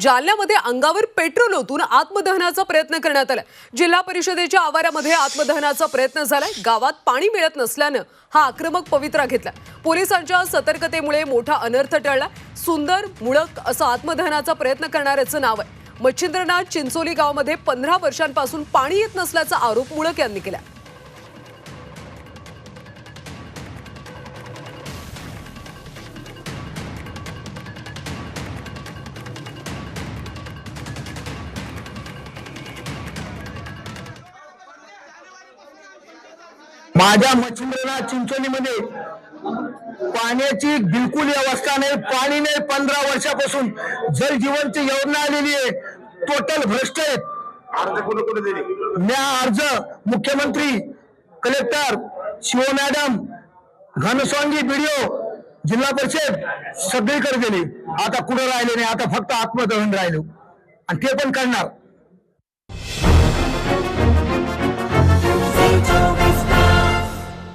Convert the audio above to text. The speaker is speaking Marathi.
जालन्यामध्ये अंगावर पेट्रोल ओतून आत्मदहनाचा प्रयत्न करण्यात आला. जिल्हा परिषदेच्या आवारामध्ये आत्मदहनाचा प्रयत्न झालाय. गावात पाणी मिळत नसल्यानं हा आक्रमक पवित्रा घेतला. पोलिसांच्या सतर्कतेमुळे मोठा अनर्थ टळला. सुंदर मुळक असं आत्मदहनाचा प्रयत्न करणाऱ्याचं नाव आहे. मच्छिंद्रनाथ चिंचोली गावामध्ये पंधरा वर्षांपासून पाणी येत नसल्याचा आरोप मुळक यांनी केला. माझ्या मच्छिंद्रनाथ चिंचोलीमध्ये पाण्याची बिलकुल व्यवस्था नाही. पाणी नाही. पंधरा वर्षापासून जल जीवनची योजना आलेली आहे. टोटल भ्रष्ट आहेत. अर्ज कोणी कोणी दिली? मी हा अर्ज मुख्यमंत्री collector Shiv madam Ghansawangi BDO जिल्हा परिषद सगळीकडे गेली. आता कुठं राहिले नाही? आता फक्त आत्मदहन राहिलो. आणि ते पण करणार.